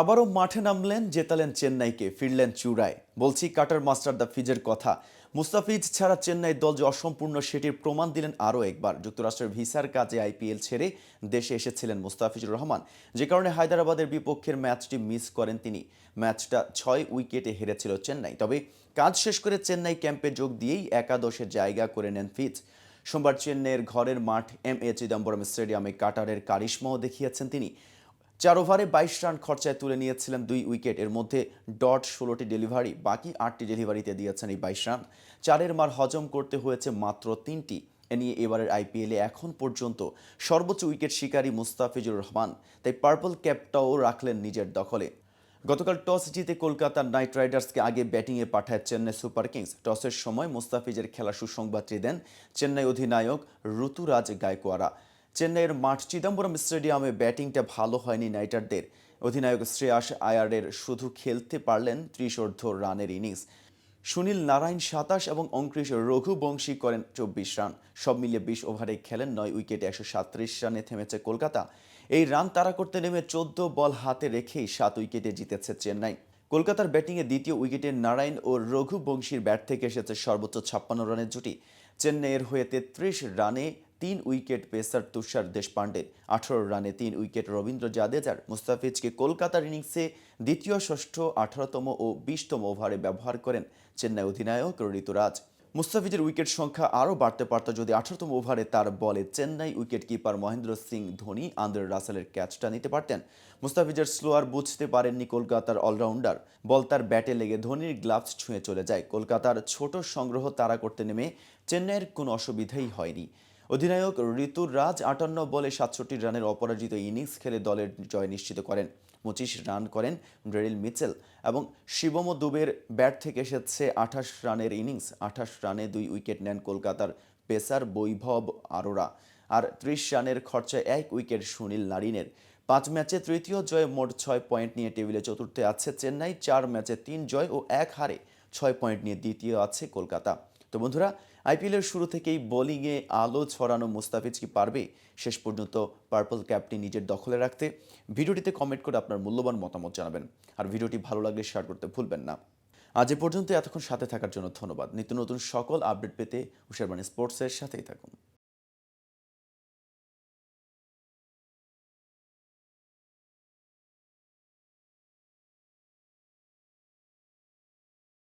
আবারও মাঠে নামলেন, জেতালেন চেন্নাইকে, ফিরলেন চূড়ায়। বলছি কাটার মাস্টার দ্য ফিজের কথা। মুস্তাফিজ ছাড়া চেন্নাই দল যে অসম্পূর্ণ, সেটির প্রমাণ দিলেন আরও একবার। যুক্তরাষ্ট্রের ভিসার কাজে আইপিএল ছেড়ে দেশে এসেছিলেন মুস্তাফিজুর রহমান। যে কারণে হায়দ্রাবাদের বিপক্ষের ম্যাচটি মিস করেন তিনি। ম্যাচটা ছয় উইকেটে হেরেছিল চেন্নাই। তবে কাজ শেষ করে চেন্নাই ক্যাম্পে যোগ দিয়েই একাদশে জায়গা করে নেন ফিজ। সোমবার চেন্নাইয়ের ঘরের মাঠ এম এ চিদম্বরম স্টেডিয়ামে কাটারের কারিশ্মাও দেখিয়েছেন তিনি। চার ওভারে বাইশ রান খরচায় তুলে নিয়েছিলেন দুই উইকেট। এর মধ্যে ডট ষোলোটি ডেলিভারি, বাকি আটটি ডেলিভারিতে দিয়েছেন এই বাইশ রান। চারের মার হজম করতে হয়েছে মাত্র তিনটি। এ নিয়ে এবারের আইপিএলে এখন পর্যন্ত সর্বোচ্চ উইকেট শিকারী মুস্তাফিজুর রহমান, তাই পার্পল ক্যাপটাও রাখলেন নিজের দখলে। গতকাল টস জিতে কলকাতা নাইট রাইডার্সকে আগে ব্যাটিংয়ে পাঠায় চেন্নাই সুপার কিংস। টসের সময় মুস্তাফিজের খেলা সুসংবাদটি দেন চেন্নাই অধিনায়ক ঋতুরাজ গায়কোয়াড়া চেন্নাইয়ের মাঠ চিদম্বরম স্টেডিয়ামে ব্যাটিংটা ভালো হয়নি নাইটারদের। অধিনায়ক শ্রেয়াস আয়ারের শুধু খেলতে পারলেন ত্রিশোর্ধ রানের ইনিংস। সুনীল নারায়ণ সাতাশ এবং অঙ্কৃশ রঘুবংশী করেন চব্বিশ রান। সব মিলিয়ে বিশ ওভারে খেলেন নয় উইকেটে একশো সাতত্রিশ রানে থেমেছে কলকাতা। এই রান তাড়া করতে নেমে চোদ্দ বল হাতে রেখেই সাত উইকেটে জিতেছে চেন্নাই। কলকাতার ব্যাটিংয়ে দ্বিতীয় উইকেটে নারায়ণ ও রঘুবংশীর ব্যাট থেকে এসেছে সর্বোচ্চ ছাপ্পান্ন রানের জুটি। চেন্নাইয়ের হয়ে তেত্রিশ রানে তিন উইকেট পেসার তুষার দেশপান্ডে আঠারো রানে তিন উইকেট রবীন্দ্র জাদেজার। মুস্তাফিজকে কলকাতার ইনিংসে দ্বিতীয় ষষ্ঠ, আঠারোতম ও বিশতম ওভারে ব্যবহার করেন চেন্নাই অধিনায়ক ঋতুরাজ। মুস্তাফিজের উইকেট সংখ্যা আরও বাড়তে পারত যদি আঠারোতম ওভারে তার বলে Chennai wicket keeper Mahendra Singh Dhoni Andre রাসেলের ক্যাচটা নিতে পারতেন। মুস্তাফিজের স্লোয়ার বুঝতে পারেননি কলকাতার অলরাউন্ডার। বল তার ব্যাটে লেগে ধোনির গ্লাভস ছুঁয়ে চলে যায়। কলকাতার ছোট সংগ্রহ তারা করতে নেমে চেন্নাইয়ের কোনো অসুবিধাই হয়নি। অধিনায়ক ঋতুর রাজ আটান্ন বলে সাতষট্টি রানের অপরাজিত ইনিংস খেলে দলের জয় নিশ্চিত করেন। পঁচিশ রান করেন ড্রেরিল মিচেল এবং শিবম দুবের ব্যাট থেকে এসেছে আঠাশ রানের ইনিংস। আঠাশ রানে দুই উইকেট নেন কলকাতার পেসার বৈভব আরোরা। আর ত্রিশ রানের খরচায় এক উইকেট সুনীল নারিনের। পাঁচ ম্যাচে তৃতীয় জয়ে মোট ছয় পয়েন্ট নিয়ে টেবিলে চতুর্থে আছে চেন্নাই, চার ম্যাচে তিন জয় ও এক হারে ছয় পয়েন্ট নিয়ে দ্বিতীয় আছে কলকাতা। তো বন্ধুরা আইপিএলের শুরু থেকেই বোলিংয়ে আলো ছড়ানো মুস্তাফিজ কি পারবে? শেষ পর্যন্ত পার্পল ক্যাপটি নিজের দখলে রাখতে। ভিডিওটিতে কমেন্ট করে আপনার মূল্যবান মতামত জানাবেন। আর ভিডিওটি ভালো লাগলে শেয়ার করতে ভুলবেন না। আজ এ পর্যন্ত এতক্ষণ সাথে থাকার জন্য ধন্যবাদ। নিত্য নতুন সকল আপডেট পেতে হুশারবাণী স্পোর্টসের সাথেই থাকুন।